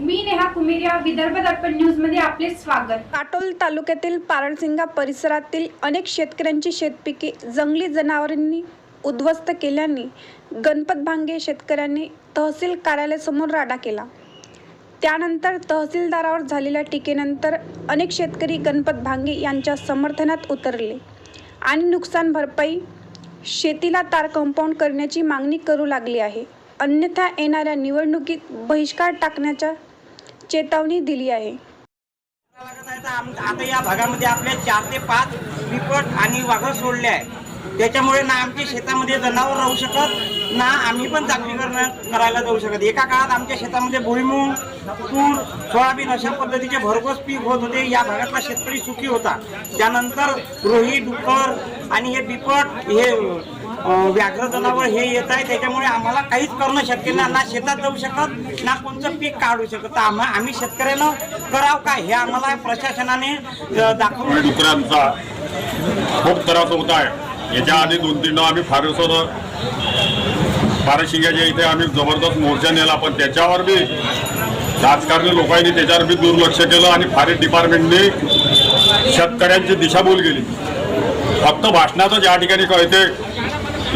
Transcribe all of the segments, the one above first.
मी नेहा कुमेरिया विदर्भ दर्पण न्यूजमध्ये आपले स्वागत. काटोल तालुक्यातील पारणसिंगा परिसरातील अनेक शेतकऱ्यांची शेतपिके जंगली जनावरांनी उद्ध्वस्त केल्याने गणपत भांगे शेतकऱ्यांनी तहसील कार्यालयासमोर राडा केला. त्यानंतर तहसीलदारावर झालेल्या टीकेनंतर अनेक शेतकरी गणपत भांगे यांच्या समर्थनात उतरले आणि नुकसान भरपाई शेतीला तार कंपाऊंड करण्याची मागणी करू लागली आहे. अन्यथा येणाऱ्या निवडणुकीत बहिष्कार टाकण्याच्या चेतावणी दिली आहे. लागत आहे तर आम- आता या भागामध्ये आपले चार ते पाच विपट आणि वाघ सोडले आहे त्याच्यामुळे ना आमच्या शेतामध्ये जनावर राहू शकत ना आम्ही पण जागतिकरण करायला जाऊ शकत. एका काळात आमच्या शेतामध्ये भुईमुग तूर सोयाबीन अशा पद्धतीचे भरघोस पीक होत होते. या भागातला शेतकरी सुखी होता. त्यानंतर रोही डुक्कर आणि हे बिपट हे व्याघ्र जनावर हे येत आहे. त्याच्यामुळे आम्हाला काहीच करणं शक्य नाही. ना शेतात जाऊ शकत ना कोणतं पीक काढू शकत. आम्हा आम्ही शेतकऱ्यानं करावं काय हे आम्हाला प्रशासनाने दाखवलं. दाखवून डुकरांचा खूप त्रास होत आहे. याच्या आधी दोन तीन आम्ही फारसर फारशिंग्याच्या इथे आम्ही जबरदस्त मोर्चा नेला पण त्याच्यावर बी राजकारणी लोकांनी त्याच्यावर बी दुर्लक्ष केलं आणि फॉरेस्ट डिपार्टमेंटने शेतकऱ्यांची दिशाभूल केली. फक्त भाषणाचं ज्या ठिकाणी कळते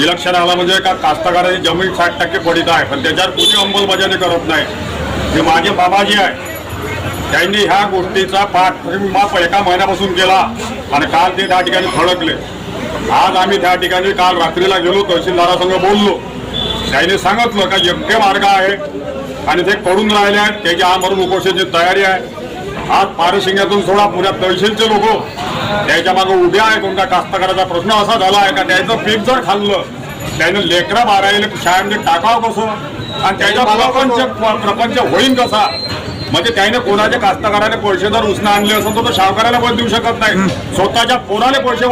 इलेक्शन आलं म्हणजे का कास्तकाराची जमीन साठ टक्के पडित आहे पण त्याच्यावर कोणी अंमलबजावणी करत नाही. हे माझे बाबाजी आहे. त्यांनी ह्या गोष्टीचा पाठ माफ एका महिन्यापासून केला आणि काल ते त्या ठिकाणी थडकले आज आम्ही त्या ठिकाणी काल रात्रीला गेलो तहसीलदारासंग बोललो. त्यांनी सांगितलं का योग्य मार्ग आहे. आणि ते करून राहिले आहेत. त्याची आमरण उपोषणाची तयारी आहे. आज पारशिंग्यातून सोडा पुण्यात तहसीलचे लोक. त्याच्यामागे उभे आहे कोणता कास्तकाराचा प्रश्न असा झाला आहे का? त्याचं पीक जर खाल्लं त्यानं लेकरं बारायला शाळेमध्ये टाकावं कसं? आणि त्याच्या प्रपंच प्रपंच होईन कसा? म्हणजे त्याने कोणाच्या कास्तकाराने पैसे जर उसने आणले असेल तर तो सावकाराला पण देऊ शकत नाही. स्वतःच्या पोराले पैसे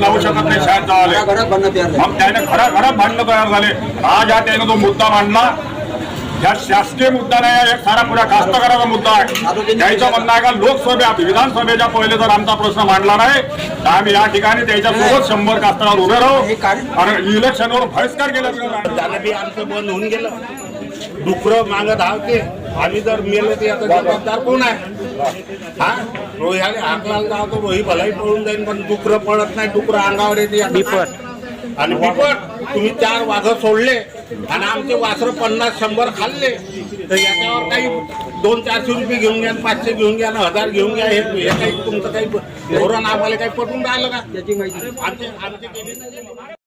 लावू शकत नाही शाळेत जावाले मग त्याने खरा खरा भांडणं तयार झाले. आज या त्याने तो मुद्दा मांडला. ह्या शासकीय मुद्दा नाही आहे, एक सारा पुऱ्या कास्तकाराचा मुद्दा आहे. त्याचं म्हणणं आहे का लोकसभेत विधानसभेच्या पहिले जर आमचा प्रश्न मांडला नाही तर आम्ही या ठिकाणी त्याच्यासोबत शंभर कास्तकार उभे राहू. आणि इलेक्शनवर बहिष्कार केला त्यानं बी आमचं बंद होऊन गेलं. डुकरं मागं धावते. आम्ही जर मेलो तर याचा जबाबदार कोण आहे? हा? रोह्याने हाकलाला जावतो रोही भलाई पळून जाईल पण डुकरं पळत नाही डुकरं अंगावर येते. बिपट. आणि बिपट. तुम्ही चार वाघ सोडले आणि आमचे वासरं पन्नास शंभर खाल्ले. तर याच्यावर काही दोन चारशे रुपये घेऊन घ्या पाचशे घेऊन घ्या आणि हजार घेऊन घ्या हे काही तुमचं काही धोरण आम्हाला काही पटून राहिलं का? आमचे आमचे केले